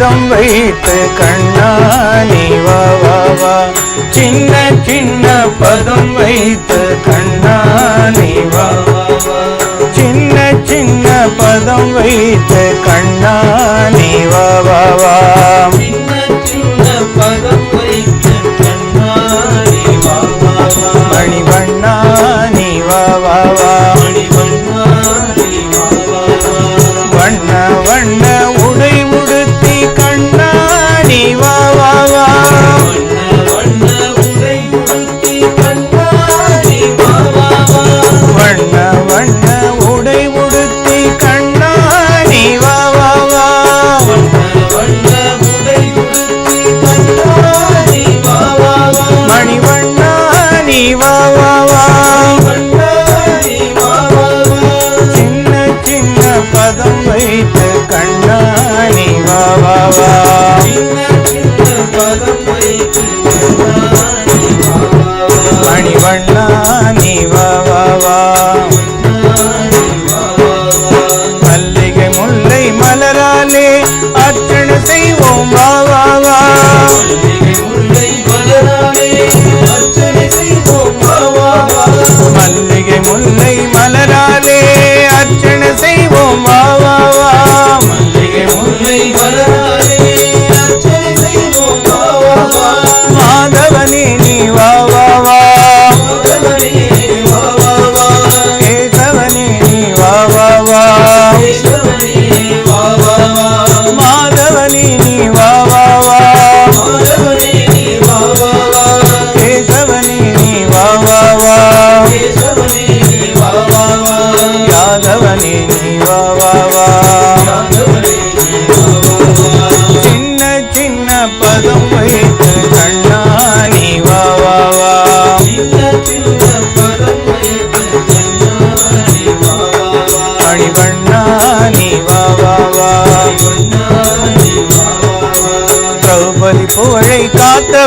பாதம் வைத்து கண்ணானி வா வா வா. சின்ன சின்ன பதம் வைத்து கண்ணானி வா சின்ன சின்ன பதம் வைத்து கண்ணானி வா வா வா. மணி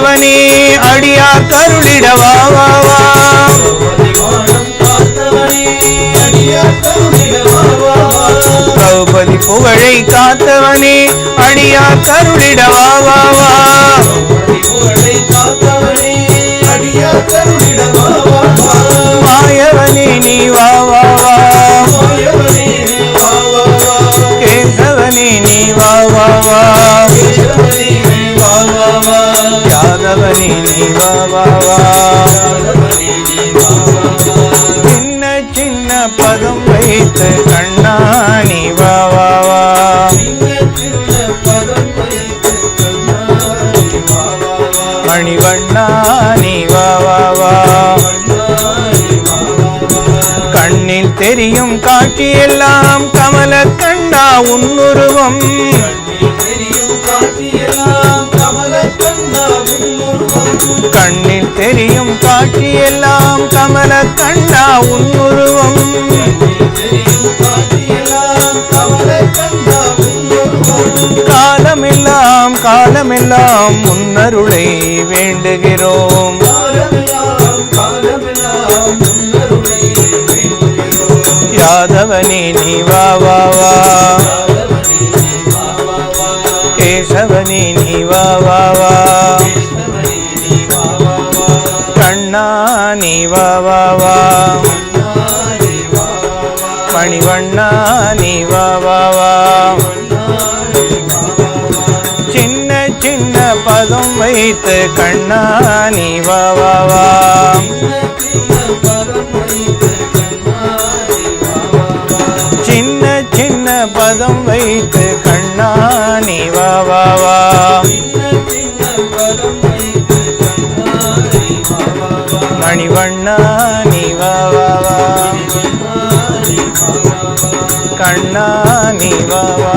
காத்தவனே அடியார் கருளிடவா திரௌபதி புகழை காத்தவனே அடியார் கருளிடவா வாவா மாயவனே நீ வா வா வா. கேசவனே நீ வா வா வா. గణపతిని బాబా చిన్న చిన్న పదం வைத்து கண்ணாணி வாவா. மணிவண்ணாணி வாவா கண்ணில் தெரியும் காட்சியெல்லாம் கமல கண்ணா உன்னுருவம். தெரியும் காட்சியெல்லாம் கண்ணில் தெரியும் காட்சியெல்லாம் கமல கண்ணா உன்னுருவம். காலமெல்லாம் காலமெல்லாம் முன்னருளை வேண்டுகிறோம். யாதவனே நீ வா வா வா. ಕೇಶವನೇ ನೀವಾ ವಾ ವಾ ಕಣ್ಣ ನೀವಾ ವಾ ವಾ ಮಣಿವಣ್ಣ ನೀವಾ ವಾ ವಾ சின்ன சின்ன பதம் வைத்து கண்ணா நீ வா வா வா. சின்ன சின்ன பதம் வைத்து కన్నాని వావా మణివణ్ణాని వావా కన్నాని వావా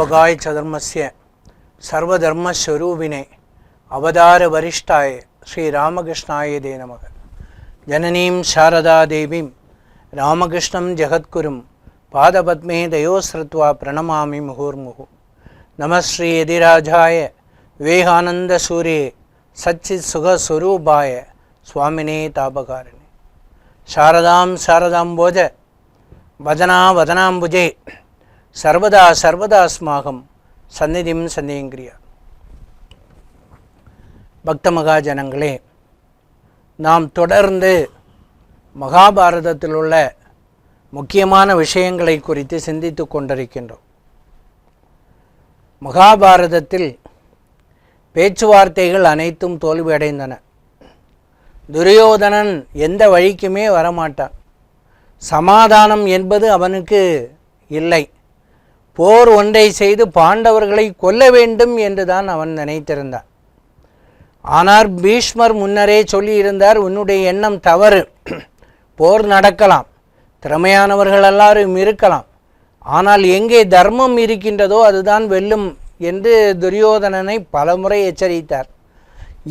അവകായ ചതുർമ്മസ്യ സർവധർമ്മസ്വരൂപിനെ അവതാരവരിഷ്ഠായ ശ്രീരാമകൃഷ്ണായതേ നമക ജനനീം ശാരദാദേവീം രാമകൃഷ്ണം ജഗദ്ഗുരും പാദപത്മേ ദയോശ്രുത്വ പ്രണമാമി മുഹുർമുഹു നമശ്രീ യതിരാജായ വിവേകാനന്ദസൂര്യേ സച്ചിത് സുഖസ്വരൂപായ സ്വാമിനേ താപകാരിണി ശാരദാം ശാരദാംബോജ വദനാ വദനാംബുജേ சர்வதா சர்வதாஸ்மாகம் சந்நிதியும் சந்தேங்கிரியா பக்த மகாஜனங்களே நாம் தொடர்ந்து மகாபாரதத்தில் உள்ள முக்கியமான விஷயங்களை குறித்து சிந்தித்து கொண்டிருக்கின்றோம். மகாபாரதத்தில் பேச்சுவார்த்தைகள் அனைத்தும் தோல்வியடைந்தன. துரியோதனன் எந்த வழிக்குமே வரமாட்டான். சமாதானம் என்பது அவனுக்கு இல்லை. போர் ஒன்றை செய்து பாண்டவர்களை கொல்ல வேண்டும் என்றுதான் அவன் நினைத்திருந்தான். ஆனால் பீஷ்மர் முன்னரே சொல்லியிருந்தார் உன்னுடைய எண்ணம் தவறு. போர் நடக்கலாம். திறமையானவர்கள் எல்லாரும் இருக்கலாம். ஆனால் எங்கே தர்மம் இருக்கின்றதோ அதுதான் வெல்லும் என்று துரியோதனனை பலமுறை எச்சரித்தார்.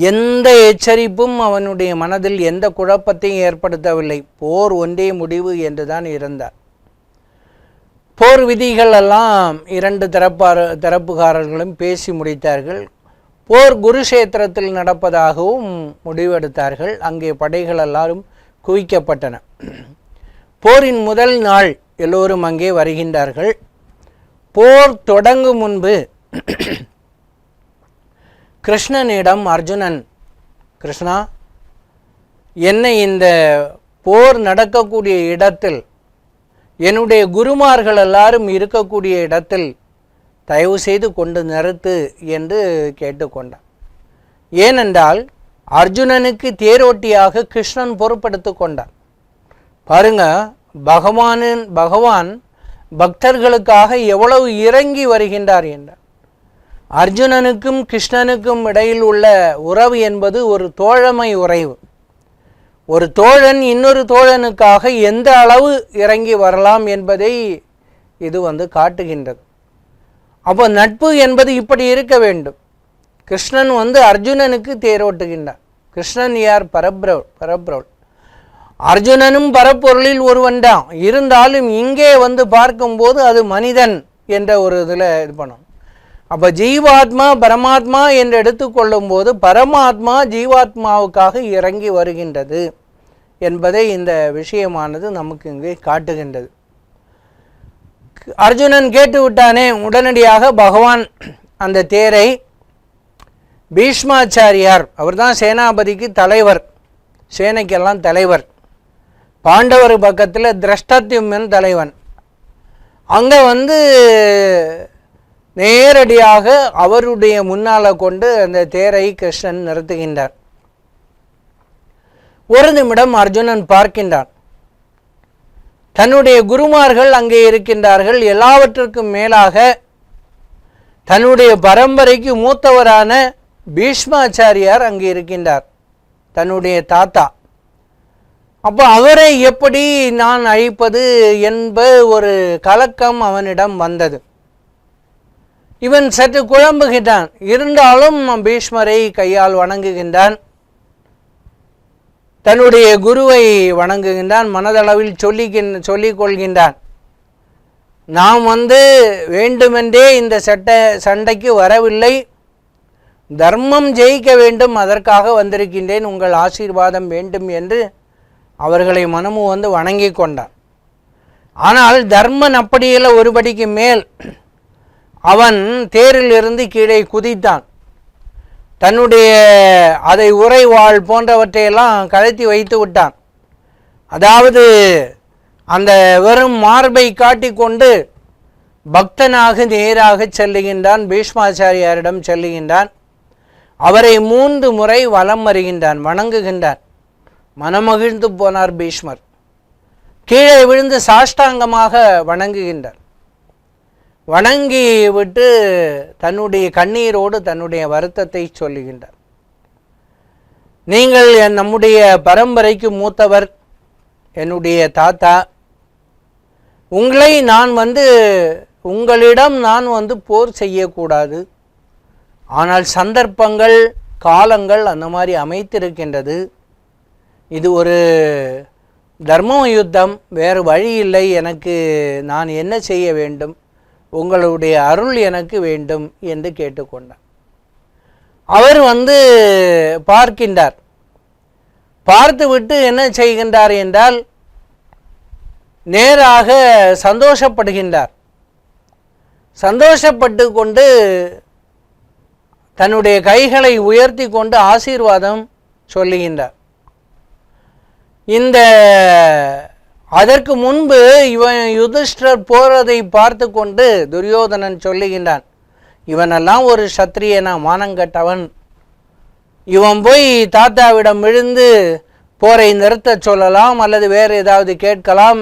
எந்த எச்சரிப்பும் அவனுடைய மனதில் எந்த குழப்பத்தையும் ஏற்படுத்தவில்லை. போர் ஒன்றே முடிவு என்றுதான் இருந்தார். போர் விதிகள் எல்லாம் இரண்டு தரப்பார தரப்புகாரர்களும் பேசி முடித்தார்கள். போர் குருஷேத்திரத்தில் நடப்பதாகவும் முடிவெடுத்தார்கள். அங்கே படைகள் எல்லாரும் குவிக்கப்பட்டன. போரின் முதல் நாள் எல்லோரும் அங்கே வருகின்றார்கள். போர் தொடங்கும் முன்பு கிருஷ்ணனிடம் அர்ஜுனன் கிருஷ்ணா என்னை இந்த போர் நடக்கக்கூடிய இடத்தில் என்னுடைய குருமார்கள் எல்லாரும் இருக்கக்கூடிய இடத்தில் தயவு செய்து கொண்டு நிறுத்து என்று கேட்டுக்கொண்டான். ஏனென்றால் அர்ஜுனனுக்கு தேரோட்டியாக கிருஷ்ணன் பொறுப்படுத்து கொண்டான். பாருங்க பகவானின் பகவான் பக்தர்களுக்காக எவ்வளவு இறங்கி வருகின்றார் என்றார் அர்ஜுனனுக்கும் கிருஷ்ணனுக்கும் இடையில் உள்ள உறவு என்பது ஒரு தோழமை உறவு. ஒரு தோழன் இன்னொரு தோழனுக்காக எந்த அளவு இறங்கி வரலாம் என்பதை இது வந்து காட்டுகின்றது. அப்போ நட்பு என்பது இப்படி இருக்க வேண்டும். கிருஷ்ணன் வந்து அர்ஜுனனுக்கு தேரோட்டுகின்றான் கிருஷ்ணன் யார்? பரப்ரவ் பரப்ரவ். அர்ஜுனனும் பரப்பொருளில் ஒருவன் தான். இருந்தாலும் இங்கே வந்து பார்க்கும்போது அது மனிதன் என்ற ஒரு இதில் இது பண்ணும். அப்போ ஜீவாத்மா பரமாத்மா என்று எடுத்துக்கொள்ளும் போது பரமாத்மா ஜீவாத்மாவுக்காக இறங்கி வருகின்றது. என்பதை இந்த விஷயமானது நமக்கு இங்கே காட்டுகின்றது. அர்ஜுனன் கேட்டு விட்டானே உடனடியாக பகவான் அந்த தேரை பீஷ்மாச்சாரியார் அவர்தான் சேனாபதிக்கு தலைவர் சேனைக்கெல்லாம் தலைவர் பாண்டவர் பக்கத்தில் திரஷ்டத்யும்மன் தலைவன். அங்கே வந்து நேரடியாக அவருடைய முன்னால் கொண்டு அந்த தேரை கிருஷ்ணன் நிறுத்துகின்றார். ஒரு நிமிடம் அர்ஜுனன் பார்க்கின்றான். தன்னுடைய குருமார்கள் அங்கே இருக்கின்றார்கள். எல்லாவற்றிற்கும் மேலாக தன்னுடைய பரம்பரைக்கு மூத்தவரான பீஷ்மாச்சாரியார் அங்கே இருக்கின்றார். தன்னுடைய தாத்தா. அப்போ அவரை எப்படி நான் அழிப்பது என்ப ஒரு கலக்கம் அவனிடம் வந்தது. இவன் சற்று குழம்புகின்றான். இருந்தாலும் பீஷ்மரை கையால் வணங்குகின்றான். தன்னுடைய குருவை வணங்குகின்றான் மனதளவில் சொல்லிக்கின் சொல்லிக்கொள்கின்றான். நாம் வந்து வேண்டுமென்றே இந்த சட்ட சண்டைக்கு வரவில்லை. தர்மம் ஜெயிக்க வேண்டும் அதற்காக வந்திருக்கின்றேன் உங்கள் ஆசீர்வாதம் வேண்டும் என்று அவர்களை மனமும் வந்து வணங்கி கொண்டான். ஆனால் தர்மன் அப்படியில்லை ஒருபடிக்கு மேல் அவன் தேரில் இருந்து கீழே குதித்தான். தன்னுடைய அதை உரைவாள் போன்றவற்றையெல்லாம் கழத்தி வைத்து விட்டான். அதாவது அந்த வெறும் மார்பை காட்டிக்கொண்டு பக்தனாக நேராக செல்லுகின்றான் பீஷ்மாச்சாரியாரிடம் செல்லுகின்றான். அவரை மூன்று முறை வலம் வருகின்றான் வணங்குகின்றான். மனமகிழ்ந்து போனார் பீஷ்மர். கீழே விழுந்து சாஷ்டாங்கமாக வணங்குகின்றார். வணங்கி விட்டு தன்னுடைய கண்ணீரோடு தன்னுடைய வருத்தத்தை சொல்லுகின்றார். நீங்கள் என் நம்முடைய பரம்பரைக்கு மூத்தவர் என்னுடைய தாத்தா. உங்களை நான் வந்து உங்களிடம் நான் வந்து போர் செய்யக்கூடாது. ஆனால் சந்தர்ப்பங்கள் காலங்கள் அந்த மாதிரி அமைத்திருக்கின்றது. இது ஒரு தர்ம யுத்தம் வேறு வழி இல்லை. எனக்கு நான் என்ன செய்ய வேண்டும்? உங்களுடைய அருள் எனக்கு வேண்டும் என்று கேட்டுக்கொண்டார். அவர் வந்து பார்க்கின்றார். பார்த்துவிட்டு என்ன செய்கின்றார் என்றால் நேராக சந்தோஷப்படுகின்றார். சந்தோஷப்பட்டு கொண்டு தன்னுடைய கைகளை உயர்த்தி கொண்டு ஆசீர்வாதம் சொல்லுகின்றார். இந்த அதற்கு முன்பு இவன் யுதிஷ்டர் போறதை பார்த்து கொண்டு துரியோதனன் சொல்லுகின்றான் இவனெல்லாம் ஒரு சத்திரியனா மானங்கட்டவன். இவன் போய் தாத்தாவிடம் விழுந்து போரை நிறுத்தச் சொல்லலாம் அல்லது வேறு ஏதாவது கேட்கலாம்.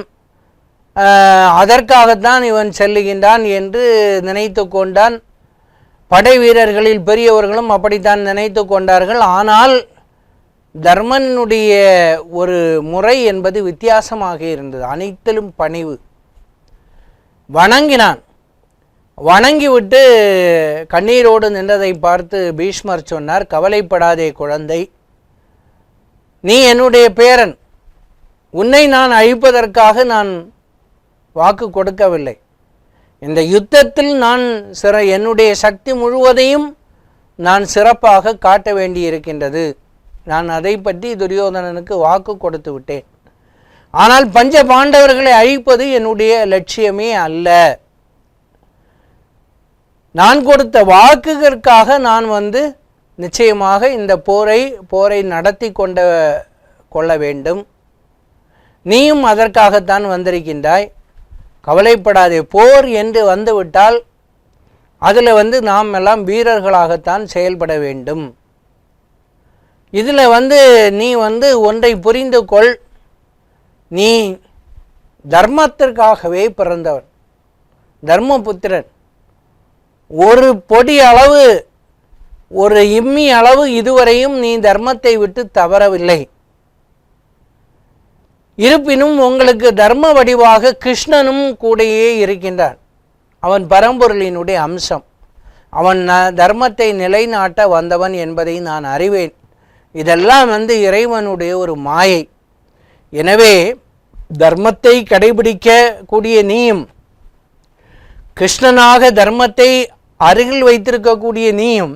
அதற்காகத்தான் இவன் செல்லுகின்றான் என்று நினைத்து கொண்டான். படை வீரர்களில் பெரியவர்களும் அப்படித்தான் நினைத்து கொண்டார்கள். ஆனால் தர்மனுடைய ஒரு முறை என்பது வித்தியாசமாக இருந்தது. அனைத்திலும் பணிவு. வணங்கினான். வணங்கிவிட்டு கண்ணீரோடு நின்றதை பார்த்து பீஷ்மர் சொன்னார் கவலைப்படாதே குழந்தை. நீ என்னுடைய பேரன். உன்னை நான் அழிப்பதற்காக நான் வாக்கு கொடுக்கவில்லை. இந்த யுத்தத்தில் நான் சிற என்னுடைய சக்தி முழுவதையும் நான் சிறப்பாக காட்ட வேண்டியிருக்கின்றது. நான் அதை பற்றி துரியோதனனுக்கு வாக்கு கொடுத்து விட்டேன். ஆனால் பஞ்ச பாண்டவர்களை அழிப்பது என்னுடைய லட்சியமே அல்ல. நான் கொடுத்த வாக்குகளுக்காக நான் வந்து நிச்சயமாக இந்த போரை போரை நடத்தி கொண்ட கொள்ள வேண்டும். நீயும் அதற்காகத்தான் வந்திருக்கின்றாய். கவலைப்படாதே போர் என்று வந்துவிட்டால் அதில் வந்து நாம் எல்லாம் வீரர்களாகத்தான் செயல்பட வேண்டும். இதில் வந்து நீ வந்து ஒன்றை புரிந்து கொள். நீ தர்மத்திற்காகவே பிறந்தவன். தர்மபுத்திரன். ஒரு பொடி அளவு ஒரு இம்மி அளவு இதுவரையும் நீ தர்மத்தை விட்டு தவறவில்லை. இருப்பினும் உங்களுக்கு தர்ம வடிவாக கிருஷ்ணனும் கூடயே இருக்கின்றான். அவன் பரம்பொருளினுடைய அம்சம். அவன் தர்மத்தை நிலைநாட்ட வந்தவன் என்பதை நான் அறிவேன். இதெல்லாம் வந்து இறைவனுடைய ஒரு மாயை. எனவே தர்மத்தை கடைபிடிக்க கூடிய நீயும் கிருஷ்ணனாக தர்மத்தை அருகில் வைத்திருக்கக்கூடிய நீயும்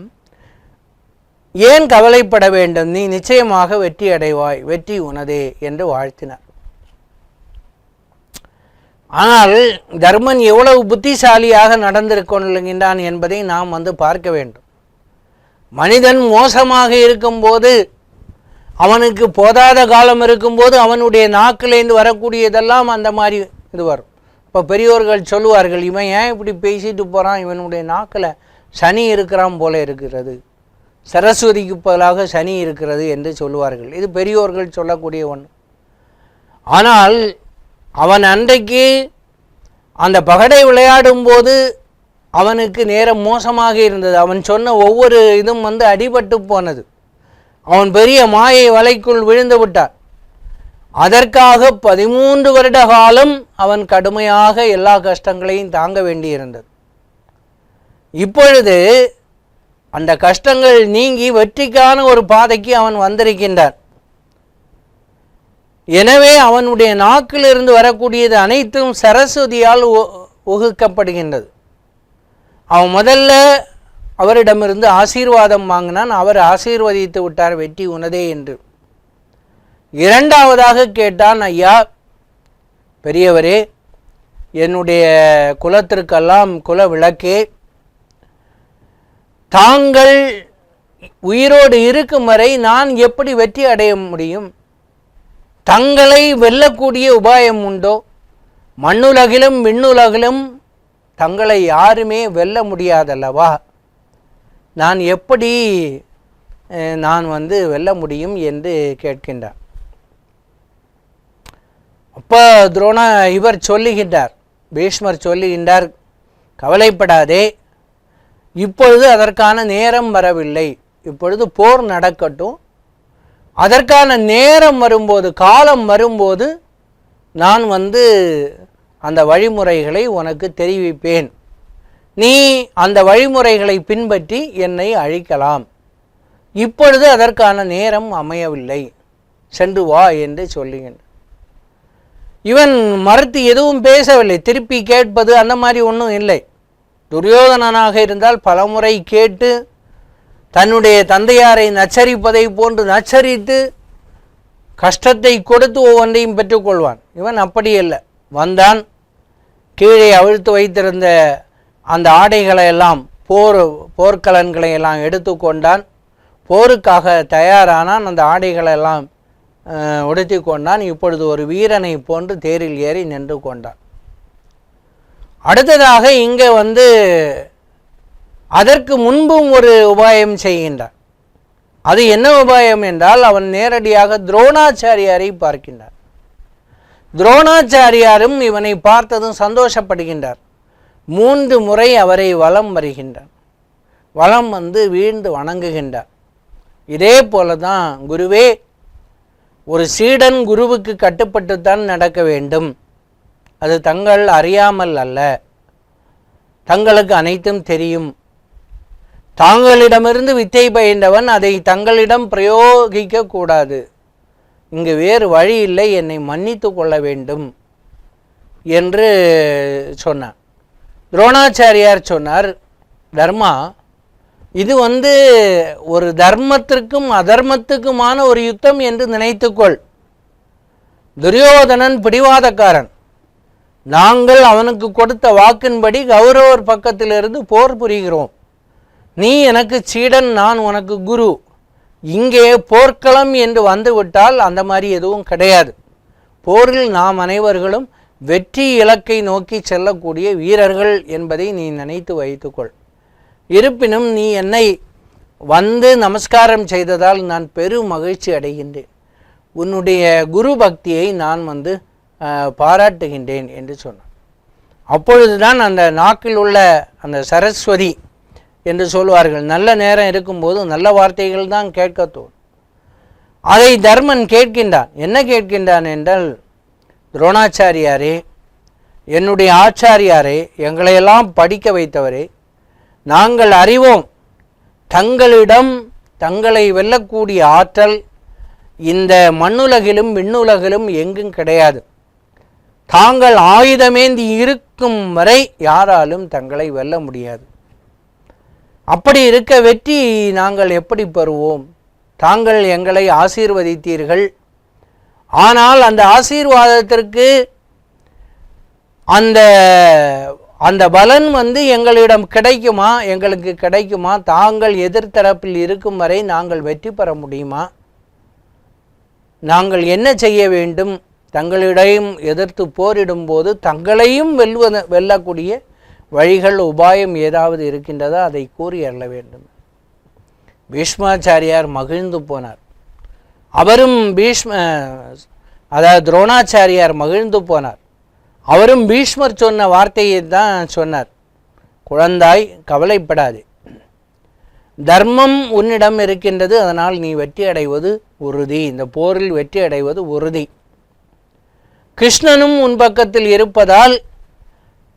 ஏன் கவலைப்பட வேண்டும்? நீ நிச்சயமாக வெற்றி அடைவாய் வெற்றி உனதே என்று வாழ்த்தினார். ஆனால் தர்மன் எவ்வளவு புத்திசாலியாக நடந்திருக்கொள்கின்றான் என்பதை நாம் வந்து பார்க்க வேண்டும். மனிதன் மோசமாக இருக்கும்போது அவனுக்கு போதாத காலம் இருக்கும்போது அவனுடைய நாக்கிலேருந்து வரக்கூடியதெல்லாம் அந்த மாதிரி இது வரும். இப்போ பெரியோர்கள் சொல்லுவார்கள் இவன் ஏன் இப்படி பேசிட்டு போகிறான் இவனுடைய நாக்கில் சனி இருக்கிறான் போல இருக்கிறது. சரஸ்வதிக்கு பதிலாக சனி இருக்கிறது என்று சொல்லுவார்கள். இது பெரியோர்கள் சொல்லக்கூடிய ஒன்று ஆனால் அவன் அன்றைக்கு அந்த பகடை விளையாடும் போது அவனுக்கு நேரம் மோசமாக இருந்தது. அவன் சொன்ன ஒவ்வொரு இதுவும் வந்து அடிபட்டு போனது. அவன் பெரிய மாயை வலைக்குள் விழுந்து விட்டான். அதற்காக பதிமூன்று வருட காலம் அவன் கடுமையாக எல்லா கஷ்டங்களையும் தாங்க வேண்டியிருந்தது. இப்பொழுது அந்த கஷ்டங்கள் நீங்கி வெற்றிக்கான ஒரு பாதைக்கு அவன் வந்திருக்கின்றான். எனவே அவனுடைய நாக்கிலிருந்து வரக்கூடியது அனைத்தும் சரஸ்வதியால் ஒ- ஒகுக்கப்படுகின்றது. அவன் முதல்ல அவரிடமிருந்து ஆசீர்வாதம் வாங்கினான். அவர் ஆசீர்வதித்து விட்டார் வெற்றி உனதே என்று. இரண்டாவதாக கேட்டான் ஐயா பெரியவரே என்னுடைய குலத்திற்கெல்லாம் குல விளக்கே தாங்கள் உயிரோடு இருக்கும் வரை நான் எப்படி வெற்றி அடைய முடியும்? தங்களை வெல்லக்கூடிய உபாயம் உண்டோ? மண்ணுலகிலும் விண்ணுலகிலும் தங்களை யாருமே வெல்ல முடியாதல்லவா? நான் எப்படி நான் வந்து வெல்ல முடியும் என்று கேட்கின்றார். அப்போ துரோணா இவர் சொல்லுகின்றார் பீஷ்மர் சொல்லுகின்றார் கவலைப்படாதே இப்பொழுது அதற்கான நேரம் வரவில்லை இப்பொழுது போர் நடக்கட்டும். அதற்கான நேரம் வரும்போது காலம் வரும்போது நான் வந்து அந்த வழிமுறைகளை உனக்கு தெரிவிப்பேன். நீ அந்த வழிமுறைகளை பின்பற்றி என்னை அழிக்கலாம். இப்பொழுது அதற்கான நேரம் அமையவில்லை. சென்று வா என்று சொல்லுகின்ற இவன் மறுத்து எதுவும் பேசவில்லை. திருப்பி கேட்பது அந்த மாதிரி ஒன்றும் இல்லை. துரியோதனனாக இருந்தால் பலமுறை கேட்டு தன்னுடைய தந்தையாரை நச்சரிப்பதை போன்று நச்சரித்து கஷ்டத்தை கொடுத்து ஒவ்வொன்றையும் பெற்றுக்கொள்வான். இவன் அப்படி இல்லை வந்தான் கீழே அவிழ்த்து வைத்திருந்த அந்த ஆடைகளை எல்லாம் போர் போர்க்கலன்களை எல்லாம் எடுத்துக்கொண்டான் போருக்காக தயாரானான். அந்த ஆடைகளை எல்லாம் உடுத்தி கொண்டான். இப்பொழுது ஒரு வீரனை போன்று தேரில் ஏறி நின்று கொண்டான். அடுத்ததாக இங்கே வந்து அதற்கு முன்பும் ஒரு உபாயம் செய்கின்றான். அது என்ன உபாயம் என்றால் அவன் நேரடியாக துரோணாச்சாரியாரை பார்க்கின்றான். துரோணாச்சாரியாரும் இவனை பார்த்ததும் சந்தோஷப்படுகின்றார். மூன்று முறை அவரை வலம் வருகின்றார். வலம் வந்து வீழ்ந்து வணங்குகின்றார். இதே போல தான் குருவே ஒரு சீடன் குருவுக்கு கட்டுப்பட்டுத்தான் நடக்க வேண்டும். அது தங்கள் அறியாமல் அல்ல. தங்களுக்கு அனைத்தும் தெரியும். தாங்களிடமிருந்து வித்தை பயின்றவன் அதை தங்களிடம் பிரயோகிக்கக்கூடாது இங்கு வேறு வழி இல்லை என்னை மன்னித்து கொள்ள வேண்டும் என்று சொன்னார். துரோணாச்சாரியார் சொன்னார் தர்மா இது வந்து ஒரு தர்மத்திற்கும் அதர்மத்துக்குமான ஒரு யுத்தம் என்று நினைத்துக்கொள். துரியோதனன் பிடிவாதக்காரன். நாங்கள் அவனுக்கு கொடுத்த வாக்கின்படி கௌரவர் பக்கத்திலிருந்து போர் புரிகிறோம். நீ எனக்கு சீடன் நான் உனக்கு குரு. இங்கே போர்க்களம் என்று வந்துவிட்டால் அந்த மாதிரி எதுவும் கிடையாது. போரில் நாம் அனைவர்களும் வெற்றி இலக்கை நோக்கி செல்லக்கூடிய வீரர்கள் என்பதை நீ நினைத்து வைத்துக்கொள். இருப்பினும் நீ என்னை வந்து நமஸ்காரம் செய்ததால் நான் பெரும் மகிழ்ச்சி அடைகின்றேன். உன்னுடைய குரு பக்தியை நான் வந்து பாராட்டுகின்றேன் என்று சொன்னான். அப்பொழுதுதான் அந்த நாக்கில் உள்ள அந்த சரஸ்வதி என்று சொல்வார்கள். நல்ல நேரம் இருக்கும்போது நல்ல வார்த்தைகள் தான் கேட்க தோணும் அதை தர்மன் கேட்கின்றான். என்ன கேட்கின்றான் என்றால் துரோணாச்சாரியாரே என்னுடைய ஆச்சாரியாரே எங்களையெல்லாம் படிக்க வைத்தவரே நாங்கள் அறிவோம் தங்களிடம் தங்களை வெல்லக்கூடிய ஆற்றல் இந்த மண்ணுலகிலும் விண்ணுலகிலும் எங்கும் கிடையாது. தாங்கள் ஆயுதமேந்தி இருக்கும் வரை யாராலும் தங்களை வெல்ல முடியாது. அப்படி இருக்க வெற்றி நாங்கள் எப்படி பெறுவோம்? தாங்கள் எங்களை ஆசீர்வதித்தீர்கள். ஆனால் அந்த ஆசீர்வாதத்திற்கு அந்த அந்த பலன் வந்து எங்களிடம் கிடைக்குமா? எங்களுக்கு கிடைக்குமா? தாங்கள் எதிர்த்தரப்பில் இருக்கும் வரை நாங்கள் வெற்றி பெற முடியுமா? நாங்கள் என்ன செய்ய வேண்டும்? தங்களிடம் எதிர்த்து போரிடும் போது தங்களையும் வெல்வத வெல்லக்கூடிய வழிகள் உபாயம் ஏதாவது இருக்கின்றதா அதை கூறி அருள வேண்டும். பீஷ்மாச்சாரியார் மகிழ்ந்து போனார். அவரும் பீஷ்ம அதாவது துரோணாச்சாரியார் மகிழ்ந்து போனார். அவரும் பீஷ்மர் சொன்ன வார்த்தையை தான் சொன்னார். குழந்தாய் கவலைப்படாதே. தர்மம் உன்னிடம் இருக்கின்றது அதனால் நீ வெற்றி அடைவது உறுதி. இந்த போரில் வெற்றி அடைவது உறுதி. கிருஷ்ணனும் உன் பக்கத்தில் இருப்பதால்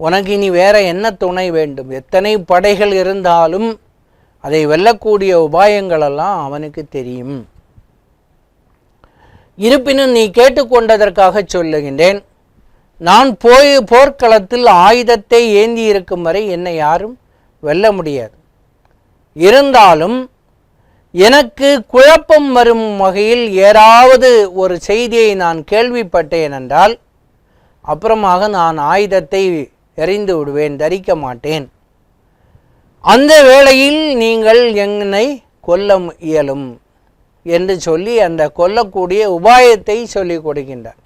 உனக்கு இனி வேற என்ன துணை வேண்டும்? எத்தனை படைகள் இருந்தாலும் அதை வெல்லக்கூடிய உபாயங்களெல்லாம் அவனுக்கு தெரியும். இருப்பினும் நீ கேட்டுக்கொண்டதற்காக சொல்லுகின்றேன் நான் போய் போர்க்களத்தில் ஆயுதத்தை ஏந்தி இருக்கும் வரை என்னை யாரும் வெல்ல முடியாது. இருந்தாலும் எனக்கு குழப்பம் வரும் வகையில் ஏதாவது ஒரு செய்தியை நான் கேள்விப்பட்டேன் என்றால் அப்புறமாக நான் ஆயுதத்தை எறிந்து விடுவேன் தரிக்க மாட்டேன். அந்த வேளையில் நீங்கள் என்னை கொல்ல இயலும் என்று சொல்லி அந்த கொல்லக்கூடிய உபாயத்தை சொல்லிக் கொடுக்கின்றார்.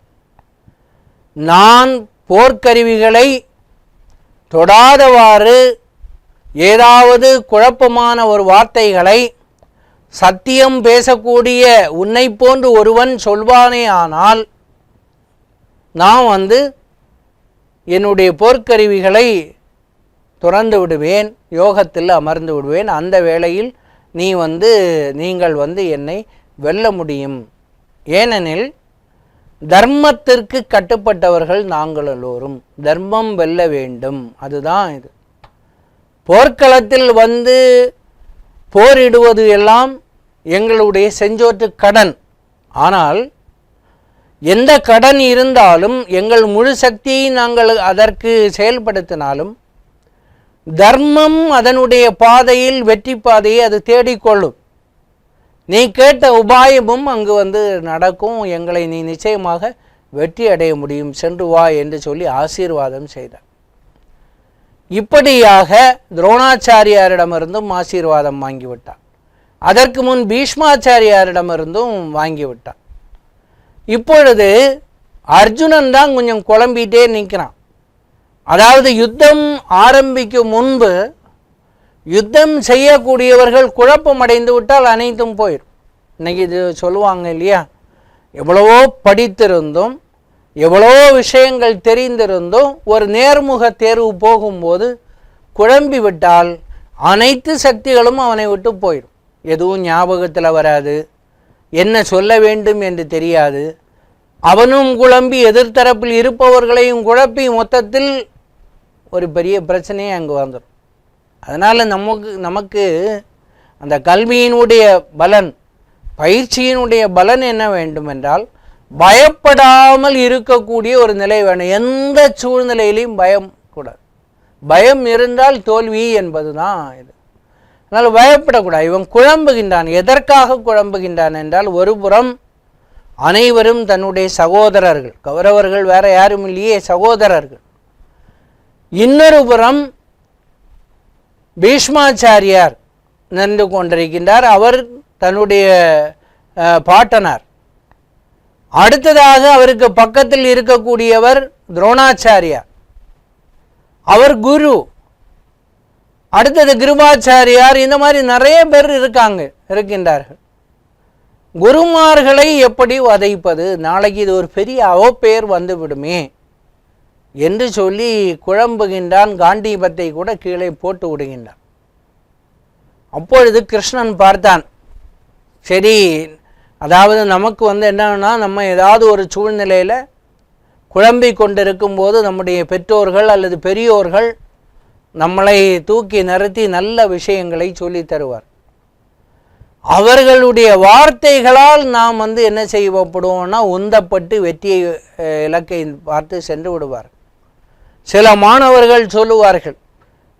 நான் போர்க்கருவிகளை தொடாதவாறு ஏதாவது குழப்பமான ஒரு வார்த்தைகளை சத்தியம் பேசக்கூடிய உன்னை போன்று ஒருவன் சொல்வானே ஆனால் நான் வந்து என்னுடைய போர்க்கருவிகளை துறந்து விடுவேன் யோகத்தில் அமர்ந்து விடுவேன். அந்த வேளையில் நீ வந்து நீங்கள் வந்து என்னை வெல்ல முடியும். ஏனெனில் தர்மத்திற்கு கட்டுப்பட்டவர்கள் நாங்கள் எல்லோரும். தர்மம் வெல்ல வேண்டும். அதுதான் இது. போர்க்களத்தில் வந்து போரிடுவது எல்லாம் எங்களுடைய செஞ்சோற்று கடன். ஆனால் எந்த கடன் இருந்தாலும் எங்கள் முழு சக்தியை நாங்கள் அதற்கு செயல்படுத்தினாலும் தர்மம் அதனுடைய பாதையில் வெற்றி பாதையை அது தேடிக்கொள்ளும். நீ கேட்ட உபாயமும் அங்கு வந்து நடக்கும். எங்களை நீ நிச்சயமாக வெற்றி அடைய முடியும். சென்று வா என்று சொல்லி ஆசீர்வாதம் செய்தார். இப்படியாக துரோணாச்சாரியாரிடமிருந்தும் ஆசீர்வாதம் வாங்கிவிட்டார் அதற்கு முன் பீஷ்மாச்சாரியாரிடமிருந்தும் வாங்கிவிட்டார் இப்பொழுது அர்ஜுனன் தான் கொஞ்சம் குழம்பிகிட்டே நிற்கிறான் அதாவது யுத்தம் ஆரம்பிக்கும் முன்பு யுத்தம் செய்யக்கூடியவர்கள் குழப்பம் அடைந்து விட்டால் அனைத்தும் போயிடும் இன்னைக்கு இது சொல்லுவாங்க இல்லையா? எவ்வளவோ படித்திருந்தும் எவ்வளவோ விஷயங்கள் தெரிந்திருந்தும் ஒரு நேர்முக தேர்வு போகும்போது குழம்பி விட்டால் அனைத்து சக்திகளும் அவனை விட்டு போயிடும் எதுவும் ஞாபகத்தில் வராது. என்ன சொல்ல வேண்டும் என்று தெரியாது. அவனும் குழம்பி எதிர்த்தரப்பில் இருப்பவர்களையும் குழப்பி மொத்தத்தில் ஒரு பெரிய பிரச்சனையே அங்கே வந்துடும். அதனால் நமக்கு நமக்கு அந்த கல்வியினுடைய பலன் பயிற்சியினுடைய பலன் என்ன வேண்டும் என்றால் பயப்படாமல் இருக்கக்கூடிய ஒரு நிலை வேணும். எந்த சூழ்நிலையிலையும் பயம் கூடாது பயம் இருந்தால் தோல்வி என்பது தான் இது. அதனால் பயப்படக்கூடாது. இவன் குழம்புகின்றான். எதற்காக குழம்புகின்றான் என்றால் ஒருபுறம் அனைவரும் தன்னுடைய சகோதரர்கள். கௌரவர்கள் வேற யாரும் இல்லையே சகோதரர்கள். இன்னொரு புறம் பீஷ்மாச்சாரியார் நின்று கொண்டிருக்கின்றார். அவர் தன்னுடைய பாட்டனார். அடுத்ததாக அவருக்கு பக்கத்தில் இருக்கக்கூடியவர் துரோணாச்சாரியார். அவர் குரு. அடுத்தது கிருபாச்சாரியார் இந்த மாதிரி நிறைய பேர் இருக்காங்க இருக்கின்றார்கள். குருமார்களை எப்படி வதைப்பது? நாளைக்கு இது ஒரு பெரிய அவப்பெயர் வந்துவிடுமே என்று சொல்லி குழம்புகின்றான் காண்டீபத்தை கூட கீழே போட்டு விடுகின்றான். அப்பொழுது கிருஷ்ணன் பார்த்தான் சரி அதாவது நமக்கு வந்து என்னன்னா நம்ம ஏதாவது ஒரு சூழ்நிலையில் குழம்பி கொண்டிருக்கும் போது நம்முடைய பெற்றோர்கள் அல்லது பெரியோர்கள் நம்மளை தூக்கி நிறுத்தி நல்ல விஷயங்களை சொல்லி தருவார். அவர்களுடைய வார்த்தைகளால் நாம் வந்து என்ன செய்யப்படுவோம்னா உந்தப்பட்டு வெற்றியை இலக்கை பார்த்து சென்று விடுவார். சில மாணவர்கள் சொல்லுவார்கள்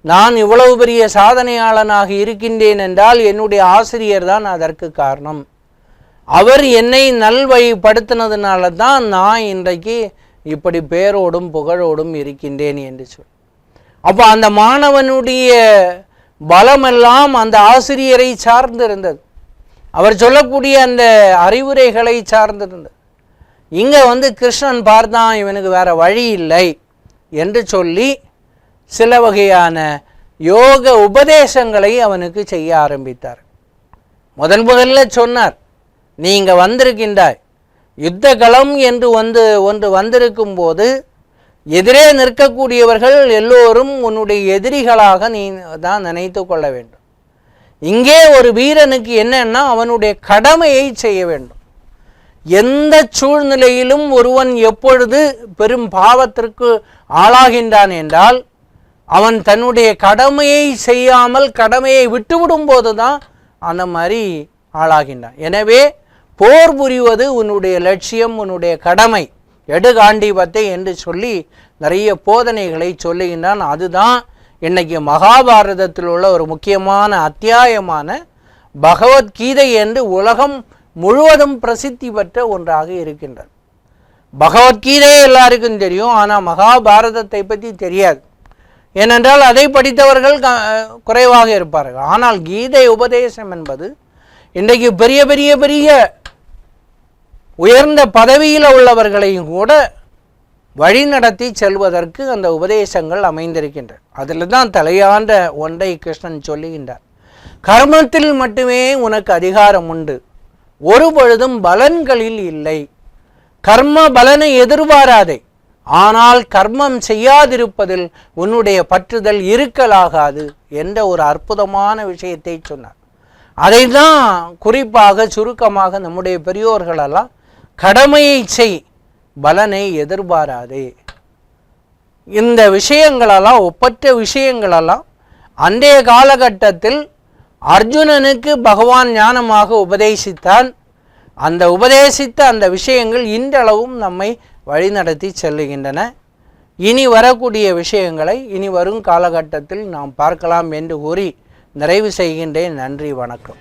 நான் இவ்வளவு பெரிய சாதனையாளனாக இருக்கின்றேன் என்றால் என்னுடைய ஆசிரியர் தான் அதற்கு காரணம். அவர் என்னை நல்வழிப்படுத்தினதுனால தான் நான் இன்றைக்கு இப்படி பேரோடும் புகழோடும் இருக்கின்றேன் என்று சொல் அப்போ அந்த மாணவனுடைய பலமெல்லாம் அந்த ஆசிரியரை சார்ந்திருந்தது. அவர் சொல்லக்கூடிய அந்த அறிவுரைகளை சார்ந்திருந்தது. இங்கே வந்து கிருஷ்ணன் பார்த்தான் இவனுக்கு வேறு வழி இல்லை என்று சொல்லி சில வகையான யோக உபதேசங்களை அவனுக்கு செய்ய ஆரம்பித்தார். முதன் முதல்ல சொன்னார் நீங்கள் வந்திருக்கின்றாய். யுத்த களம் என்று வந்து ஒன்று வந்திருக்கும் போது எதிரே நிற்கக்கூடியவர்கள் எல்லோரும் உன்னுடைய எதிரிகளாக நீ தான் நினைத்து கொள்ள வேண்டும். இங்கே ஒரு வீரனுக்கு என்னன்னா அவனுடைய கடமையை செய்ய வேண்டும். எந்த சூழ்நிலையிலும் ஒருவன் எப்பொழுது பெரும் பாவத்திற்கு ஆளாகின்றான் என்றால் அவன் தன்னுடைய கடமையை செய்யாமல் கடமையை விட்டுவிடும் போது தான் அந்த மாதிரி ஆளாகின்றான். எனவே போர் புரிவது உன்னுடைய லட்சியம் உன்னுடைய கடமை. எடுகாண்டீபத்தை என்று சொல்லி நிறைய போதனைகளை சொல்லுகின்றான். அதுதான் இன்னைக்கு மகாபாரதத்தில் உள்ள ஒரு முக்கியமான அத்தியாயமான பகவத்கீதை என்று உலகம் முழுவதும் பிரசித்தி பெற்ற ஒன்றாக இருக்கின்றது. பகவத்கீதையே எல்லாருக்கும் தெரியும் ஆனால் மகாபாரதத்தை பற்றி தெரியாது. ஏனென்றால் அதை படித்தவர்கள் க- குறைவாக இருப்பார்கள். ஆனால் கீதை உபதேசம் என்பது இன்றைக்கு பெரிய பெரிய பெரிய உயர்ந்த பதவியில் உள்ளவர்களையும் கூட வழிநடத்தி செல்வதற்கு அந்த உபதேசங்கள் அமைந்திருக்கின்றன. அதில் தான் தலையாண்ட ஒன்றை கிருஷ்ணன் சொல்லுகின்றார். கர்மத்தில் மட்டுமே உனக்கு அதிகாரம் உண்டு. ஒரு பொழுதும் பலன்களில் இல்லை. கர்ம பலனை எதிர்பாராதே. ஆனால் கர்மம் செய்யாதிருப்பதில் உன்னுடைய பற்றுதல் இருக்கலாகாது என்ற ஒரு அற்புதமான விஷயத்தை சொன்னார். அதை தான் குறிப்பாக சுருக்கமாக நம்முடைய பெரியோர்களெல்லாம் கடமையை செய் பலனை எதிர்பாராதே. இந்த விஷயங்களெல்லாம் ஒப்பற்ற விஷயங்களெல்லாம் அன்றைய காலகட்டத்தில் அர்ஜுனனுக்கு பகவான் ஞானமாக உபதேசித்தான். அந்த உபதேசித்த அந்த விஷயங்கள் இன்றளவும் நம்மை வழிநடத்தி செல்லுகின்றன. இனி வரக்கூடிய விஷயங்களை இனி வரும் காலகட்டத்தில் நாம் பார்க்கலாம் என்று கூறி நிறைவு செய்கின்றேன். நன்றி வணக்கம்.